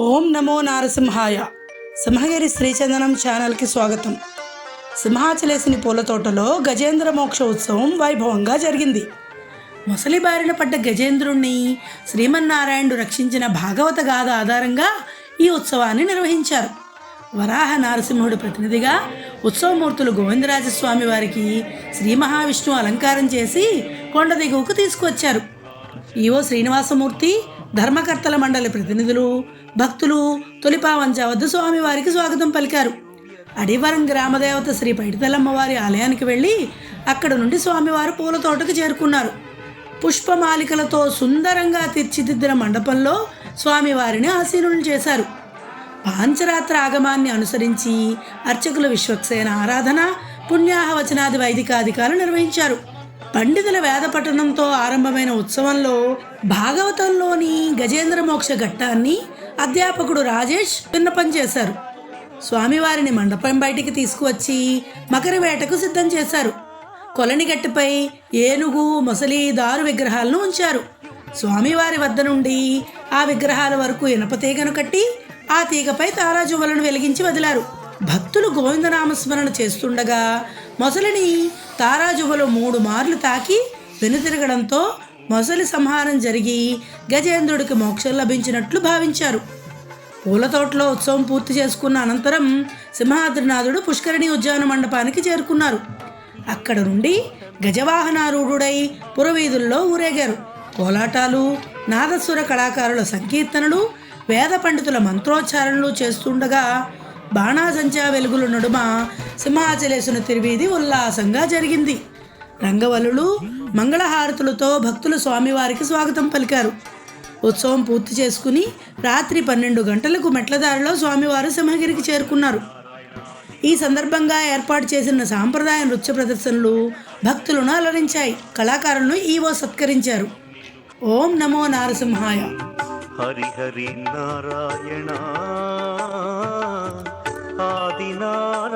ఓం నమో నారసింహాయ. సింహగిరి శ్రీచందనం ఛానల్కి స్వాగతం. సింహాచలేసిని పూల తోటలో గజేంద్ర మోక్ష ఉత్సవం వైభవంగా జరిగింది. ముసలి బారిన పడ్డ గజేంద్రుణ్ణి శ్రీమన్నారాయణుడు రక్షించిన భాగవత గాథ ఆధారంగా ఈ ఉత్సవాన్ని నిర్వహించారు. వరాహ నారసింహుడు ప్రతినిధిగా ఉత్సవమూర్తులు గోవిందరాజస్వామి వారికి శ్రీ మహావిష్ణువు అలంకారం చేసి కొండ దిగువకు తీసుకువచ్చారు. ఈవో శ్రీనివాసమూర్తి ధర్మకర్తల మండలి ప్రతినిధులు భక్తులు తొలిపావంచ వద్ద స్వామివారికి స్వాగతం పలికారు. అడివరం గ్రామదేవత శ్రీ పైడితలమ్మవారి ఆలయానికి వెళ్ళి అక్కడ నుండి స్వామివారు పూల తోటకు చేరుకున్నారు. పుష్పమాలికలతో సుందరంగా తీర్చిదిద్దిన మండపంలో స్వామివారిని ఆశీనులు చేశారు. పాంచరాత్ర ఆగమాన్ని అనుసరించి అర్చకుల విశ్వక్సేన ఆరాధన పుణ్యాహవచనాది వైదికాధికారులు నిర్వహించారు. పండితుల వేద పఠనంతో ఆరంభమైన ఉత్సవంలో భాగవతంలోని గజేంద్ర మోక్ష ఘట్టాన్ని అధ్యాపకుడు రాజేష్ విన్నపం చేశారు. స్వామివారిని మండపం బయటికి తీసుకువచ్చి మకర వేటకు సిద్ధం చేశారు. కొలని గట్టుపై ఏనుగు మొసలి దారు విగ్రహాలను ఉంచారు. స్వామివారి వద్ద నుండి ఆ విగ్రహాల వరకు ఇనప తీగను కట్టి ఆ తీగపై తారాజువ్వలను వెలిగించి వదిలారు. భక్తులు గోవిందనామస్మరణ చేస్తుండగా మొసలిని తారాజువలో మూడు మార్లు తాకి వెనుతిరగడంతో మొసలి సంహారం జరిగి గజేంద్రుడికి మోక్షం లభించినట్లు భావించారు. పూల తోటలో ఉత్సవం పూర్తి చేసుకున్న అనంతరం సింహాద్రినాథుడు పుష్కరిణి ఉద్యాన మండపానికి చేరుకున్నారు. అక్కడ నుండి గజవాహనారూఢుడై పురవీధుల్లో ఊరేగారు. కోలాటాలు నాదస్వర కళాకారుల సంకీర్తనలు వేద పండితుల మంత్రోచ్చారణలు చేస్తుండగా బాణాసంచా వెలుగుల నడుమ సింహాచలేసుని తిరివీధి ఉల్లాసంగా జరిగింది. రంగవల్లులు మంగళహారతులతో భక్తులు స్వామివారికి స్వాగతం పలికారు. ఉత్సవం పూర్తి చేసుకుని రాత్రి పన్నెండు గంటలకు మెట్లదారిలో స్వామివారు సింహగిరికి చేరుకున్నారు. ఈ సందర్భంగా ఏర్పాటు చేసిన సాంప్రదాయ నృత్య ప్రదర్శనలు భక్తులను అలరించాయి. కళాకారులను ఈవో సత్కరించారు. ఓం నమో నారసింహాయ. హరి హరి నారాయణ. ಮಾತಿನಾರ